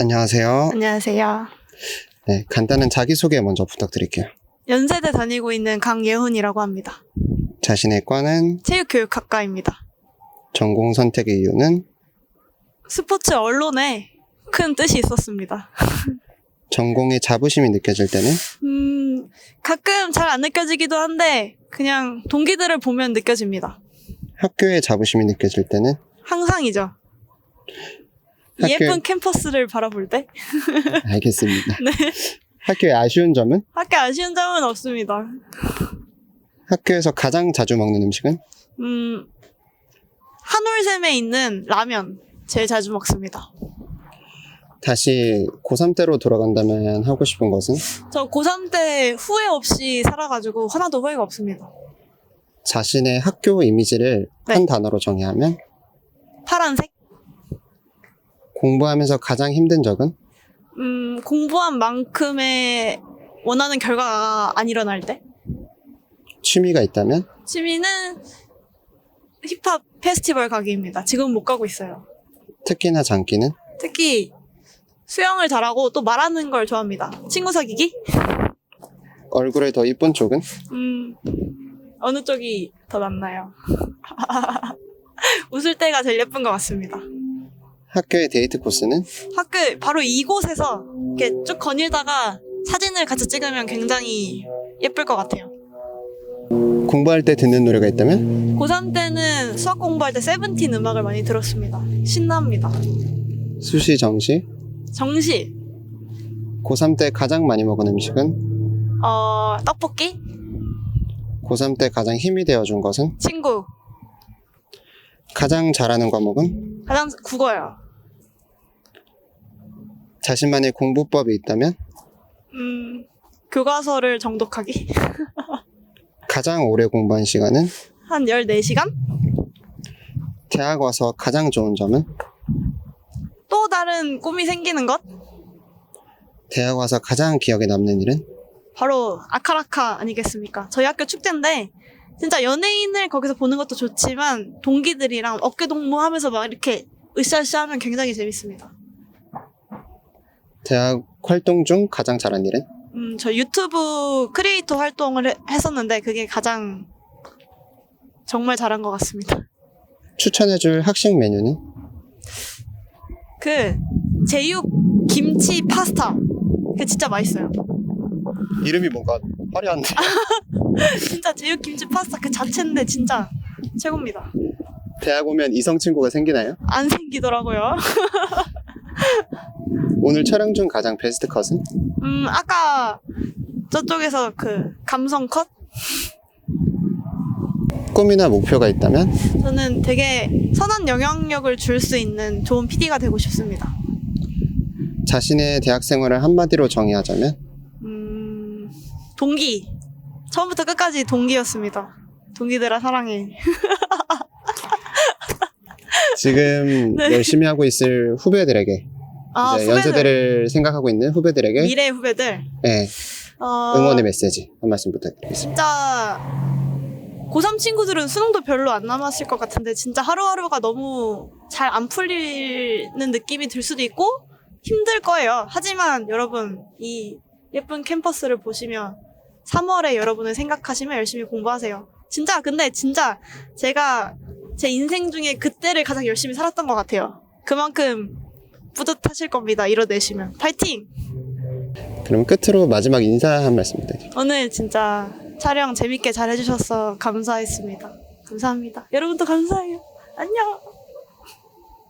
안녕하세요. 안녕하세요. 네, 간단한 자기소개 먼저 부탁드릴게요. 연세대 다니고 있는 강예훈이라고 합니다. 자신의 과는 체육교육학과입니다. 전공 선택의 이유는 스포츠 언론에 큰 뜻이 있었습니다. 전공에 자부심이 느껴질 때는 음, 가끔 잘 안 느껴지기도 한데 그냥 동기들을 보면 느껴집니다. 학교에 자부심이 느껴질 때는 항상이죠. 예쁜 캠퍼스를 바라볼 때 알겠습니다. 네. 학교에 아쉬운 점은 학교 아쉬운 점은 없습니다. 학교에서 가장 자주 먹는 음식은 음, 한울샘에 있는 라면 제일 자주 먹습니다. 다시 고3 때로 돌아간다면 하고 싶은 것은 저 고3 때 후회 없이 살아가지고 하나도 후회가 없습니다. 자신의 학교 이미지를 네. 한 단어로 정의하면 파란색? 공부하면서 가장 힘든 적은 음, 공부한 만큼의 원하는 결과가 안 일어날 때? 취미가 있다면 취미는 힙합 페스티벌 가기입니다. 지금 못 가고 있어요. 특기나 장기는 특히 수영을 잘하고 또 말하는 걸 좋아합니다. 친구 사귀기? 얼굴에 더 이쁜 쪽은 음, 어느 쪽이 더 낫나요? 웃을 때가 제일 예쁜 것 같습니다. 학교의 데이트 코스는? 학교 바로 이곳에서 이렇게 쭉 거닐다가 사진을 같이 찍으면 굉장히 예쁠 것 같아요. 공부할 때 듣는 노래가 있다면? 고3 때는 수학 공부할 때 세븐틴 음악을 많이 들었습니다. 신납니다. 수시 정시? 정시, 고3 때 가장 많이 먹은 음식은? 어, 떡볶이, 고3 때 가장 힘이 되어준 것은? 친구, 가장 잘하는 과목은? 가장 국어요. 자신만의 공부법이 있다면 음, 교과서를 정독하기. 가장 오래 공부한 시간은 한 14시간? 대학 와서 가장 좋은 점은 또 다른 꿈이 생기는 것? 대학 와서 가장 기억에 남는 일은 바로 아카라카 아니겠습니까? 저희 학교 축제인데 진짜 연예인을 거기서 보는 것도 좋지만 동기들이랑 어깨동무하면서 막 이렇게 으쌰으쌰 하면 굉장히 재밌습니다. 대학 활동 중 가장 잘한 일은 음, 저 유튜브 크리에이터 활동을 해- 했었는데 그게 가장 정말 잘한 것 같습니다. 추천해줄 학식 메뉴는 그 제육 김치 파스타 그게 진짜 맛있어요. 이름이 뭔가 화려한데 진짜 제육 김치 파스타 그 자체인데 진짜 최고입니다. 대학 오면 이성 친구가 생기나요? 안 생기더라고요. 오늘 촬영 중 가장 베스트 컷은 음 아까 저쪽에서 그 감성 컷 꿈이나 목표가 있다면 저는 되게 선한 영향력을 줄 수 있는 좋은 PD가 되고 싶습니다. 자신의 대학 생활을 한마디로 정의하자면 음, 동기. 처음부터 끝까지 동기였습니다. 동기들아 사랑해. 지금 네. 열심히 하고 있을 후배들에게 아, 이제 후배들. 연세대를 생각하고 있는 후배들에게 미래 후배들. 네, 어, 응원의 메시지 한 말씀 부탁드리겠습니다. 진짜 고3 친구들은 수능도 별로 안 남았을 것 같은데 진짜 하루하루가 너무 잘 안 풀리는 느낌이 들 수도 있고 힘들 거예요. 하지만 여러분 이 예쁜 캠퍼스를 보시면 3월에 여러분을 생각하시면 열심히 공부하세요. 진짜 근데 진짜 제가 제 인생 중에 그때를 가장 열심히 살았던 것 같아요. 그만큼 뿌듯하실 겁니다. 이뤄내시면 파이팅! 그럼 끝으로 마지막 인사 한 말씀 부탁드립니다. 오늘 진짜 촬영 재밌게 잘 해주셔서 감사했습니다. 감사합니다. 여러분도 감사해요. 안녕.